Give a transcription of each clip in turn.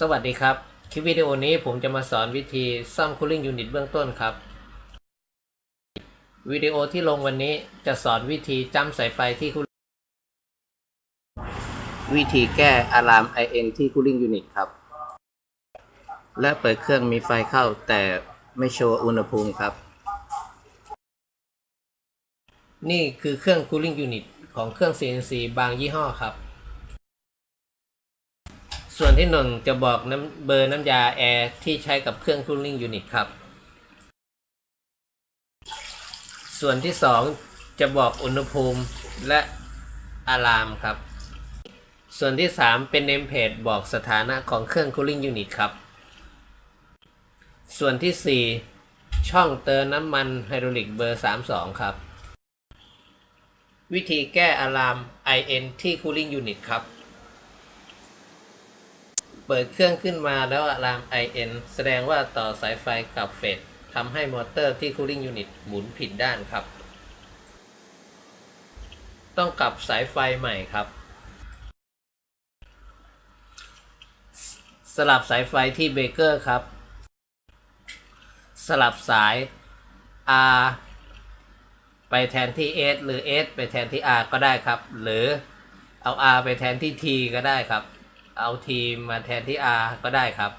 สวัสดีครับ คลิปวิดีโอนี้ผมจะมาสอนวิธีซ่อม Cooling Unit เบื้องต้นครับ วิดีโอที่ลงวันนี้จะสอนวิธีจ้ำสายไฟที่ Cooling วิธีแก้อะลาม IN ที่ Cooling Unit ครับ และเปิดเครื่องมีไฟเข้าแต่ไม่โชว์อุณหภูมิครับ นี่คือเครื่อง Cooling Unit ของเครื่อง CNC บางยี่ห้อครับ ส่วนที่หนึ่งจะบอกน้ำเบอร์น้ำยาแอร์ที่ใช้กับเครื่อง Cooling Unit ครับ ส่วนที่สองจะบอกอุณหภูมิและอะลามครับ ส่วนที่สามเป็นเนมเพจบอกสถานะของเครื่อง Cooling Unit ครับ ส่วนที่สี่ช่องเติมน้ำมันไฮดรอลิกเบอร์ 32 ครับ วิธีแก้อะลาม IN ที่ Cooling Unit ครับ เปิดเครื่องขึ้นมาแล้วอะลาม IN แสดงว่าต่อสายไฟกับเฟสทำให้มอเตอร์ที่ Cooling Unit หมุนผิดด้านครับ ต้องกลับสายไฟใหม่ครับ สลับสายไฟที่เบรกเกอร์ครับ สลับสาย R ไปแทนที่ S หรือ S ไปแทนที่ R ก็ได้ครับ หรือเอา R ไปแทนที่ T ก็ได้ครับ เอา T มาแทนที่ R ก็ได้ครับ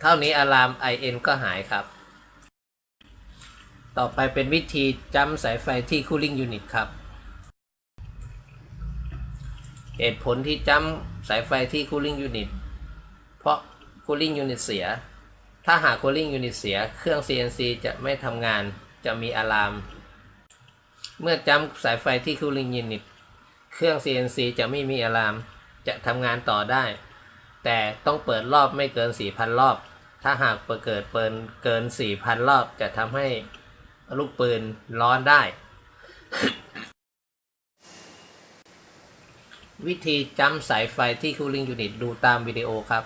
เท่านี้อะลาม IN ก็หายครับ ต่อไปเป็นวิธีจ้ำสายไฟที่ Cooling Unit ครับ เหตุผลที่จ้ำสายไฟที่ Cooling Unit เพราะ Cooling Unit เสีย ถ้าหาก Cooling Unit เสีย เครื่อง CNC จะไม่ทำงานจะมีอะลาม เมื่อจ้ำสายไฟที่ Cooling Unit เครื่อง CNC จะไม่มีอะลาม จะทำงานต่อได้ แต่ต้องเปิดรอบไม่เกิน 4,000 รอบ ถ้าหากเปิดเกิดเปิดเกิน 4,000 รอบจะทำให้ลูกปืนร้อนได้ วิธีจำสายไฟที่คูลิ่งยูนิตดูตามวิดีโอครับ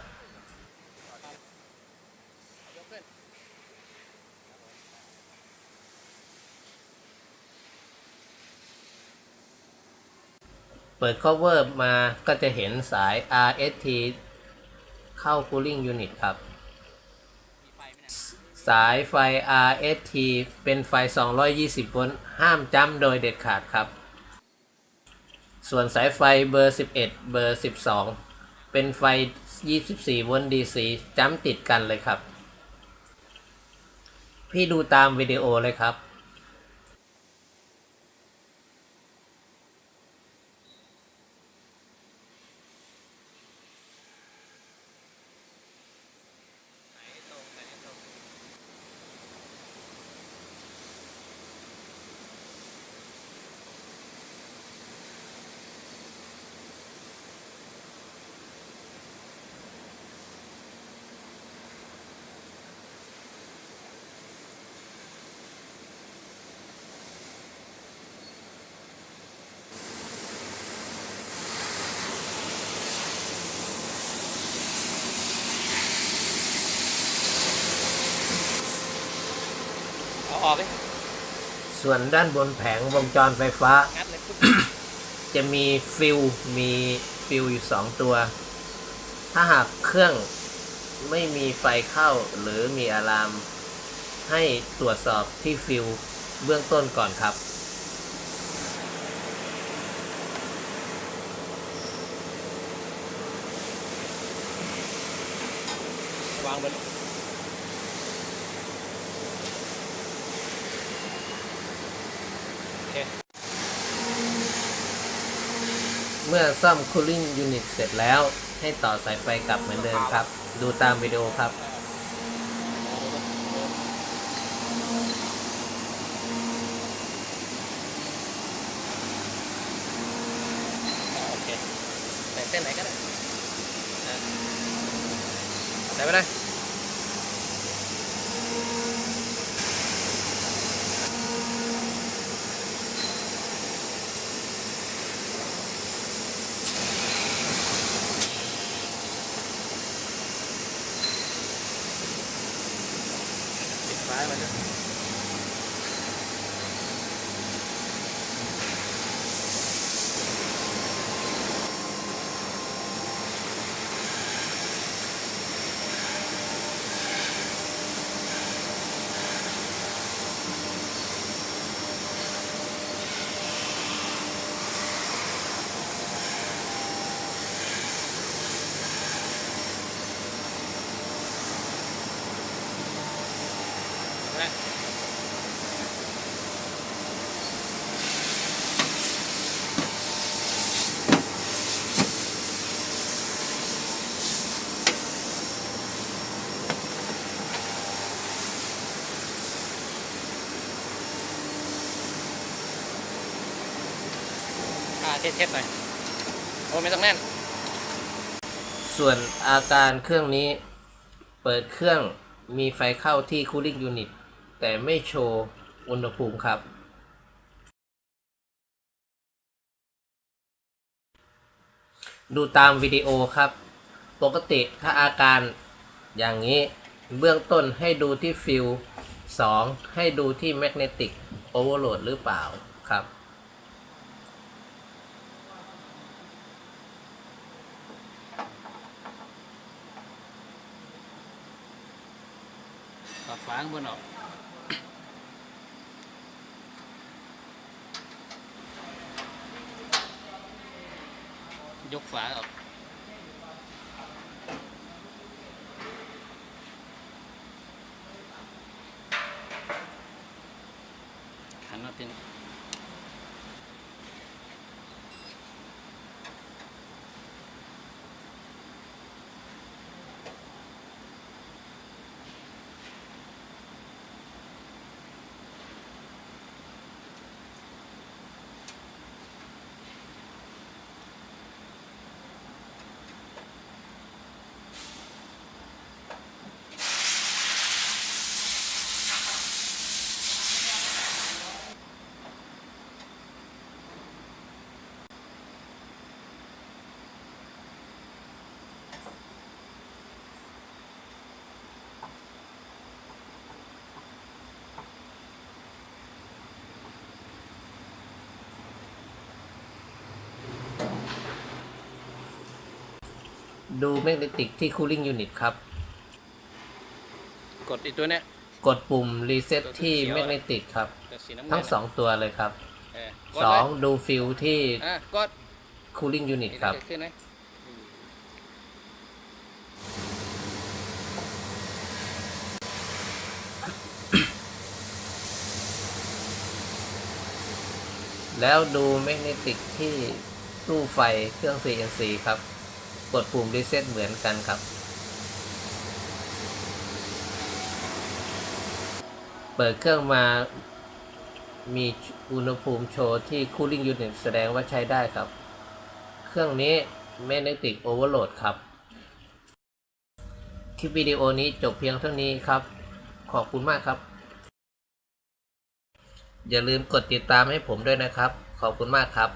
เปิด cover มาก็จะเห็นสาย RST เข้า cooling unit ครับ สายไฟ RST เป็นไฟ 220 โวลต์ ห้ามจ้ำโดยเด็ดขาดครับ ส่วนสายไฟเบอร์ 11 เบอร์ 12 เป็นไฟ 24 โวลต์ DC จ้ำติดกันเลยครับ พี่ดูตามวิดีโอเลยครับ อาออกเลยส่วนด้านบนแผงวงจรไฟฟ้า งัดเลยปุ๊บจะมีฟิลมีฟิลอยู่สองตัว ถ้าหากเครื่องไม่มีไฟเข้าหรือมีอะลาม ให้ตรวจสอบที่ฟิลเบื้องต้นก่อนครับ วางบนโอเค เมื่อซ่อม cooling unit เสร็จแล้ว ให้ต่อสายไฟกลับเหมือนเดิมครับ ดูตามวิดีโอครับโอเคใส่เส้นไหนก็ได้อะใส่ไป เลยปิดฟ้ามันด้วย ได้อ่าเช็ดๆหน่อย โอ้ไม่ต้องแน่น ส่วนอาการเครื่องนี้ เปิดเครื่องมีไฟเข้าที่ cooling unit แต่ไม่โชว์อุณหภูมิครับ ดูตามวิดีโอครับ ปกติถ้าอาการอย่างนี้เบื้องต้นให้ดูที่ฟิล2ให้ดูที่ magnetic overload หลดหรือเปล่าครับตัดฝางบนออก ยกฝาออกขันมาเป็น ดู magnetic ที่ cooling unit ครับ กดอีกตัวเนี้ย กดปุ่ม reset ที่ magnetic ครับตัวสีน้ำเงินทั้งสองตัวเลยครับเออกดสไว้องดูฟิลที่ อะกด cooling unit ครับเกิดขึ้นไหมแล้วดูแมกเนติกที่ตู้ไฟเครื่อง CNC ครับ กดปุ่ม reset เหมือนกันครับ เปิดเครื่องมามีอุณหภูมิโชว์ที่ cooling unit แสดงว่าใช้ได้ครับ เครื่องนี้ magnetic overload ครับ คลิปวิดีโอนี้จบเพียงเท่านี้ครับ ขอบคุณมากครับ อย่าลืมกดติดตามให้ผมด้วยนะครับ ขอบคุณมากครับ